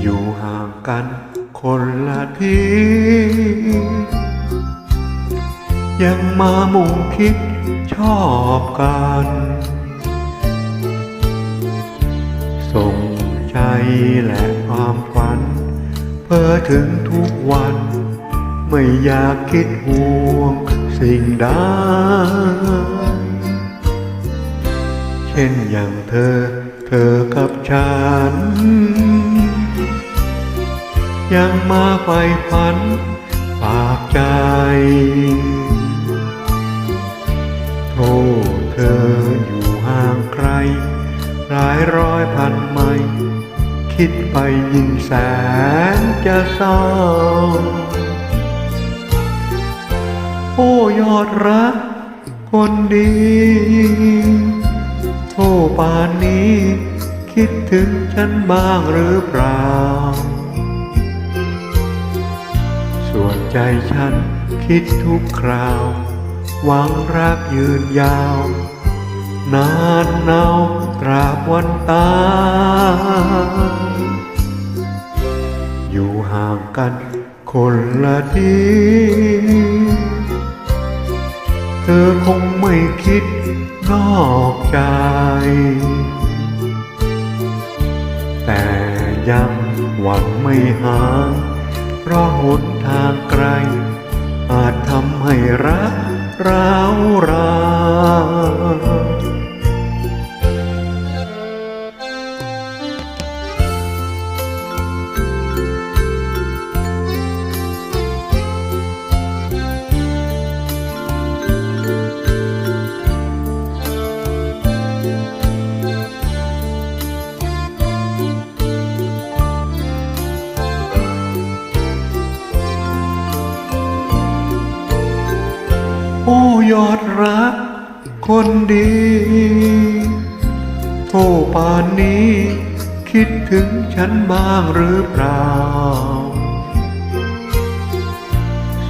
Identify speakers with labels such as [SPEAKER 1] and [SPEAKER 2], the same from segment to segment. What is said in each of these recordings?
[SPEAKER 1] อยู่ห่างกันคนละทียังมามุ่งคิดชอบกัน ส่งใจและความฝัน เพื่อถึงทุกวัน ไม่อยากคิดห่วงสิ่งใดเช่นอย่างเธอ เธอกับฉัน ยังมาไฟฝันฝากใจโทษเธออยู่ห่างไกล หลายร้อยพันไมล์คิดไปยิ่งแสนจะเศร้า โอ้ยอดรักคนดีโอ้ป่านนี้ คิดถึงฉันบ้างหรือเปล่า ใจฉันคิดทุกคราว หวังรักยืนยาว นานเนาตราบวันตายอยู่ห่างกันคนละทีเธอคงไม่คิดนอกใจ แต่ยังหวังไม่หาย เพราะหนทางไกล อาจทำให้รักร้าวราน ยอดรักคนดีโอ้ป่านนี้ คิดถึงฉันบ้างหรือเปล่า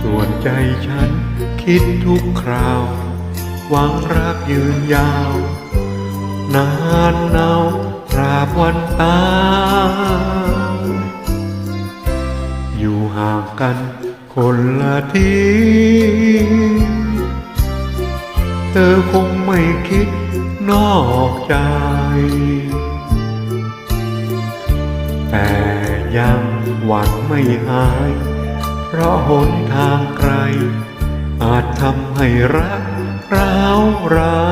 [SPEAKER 1] ส่วนใจฉันคิดทุกคราว หวังรักยืนยาว นานเนาตราบวันตายอยู่ห่างกันคนละที เธอคงไม่คิดนอกใจ แต่ยังหวังไม่หาย เพราะหนทางไกล อาจทำให้รักร้าวรา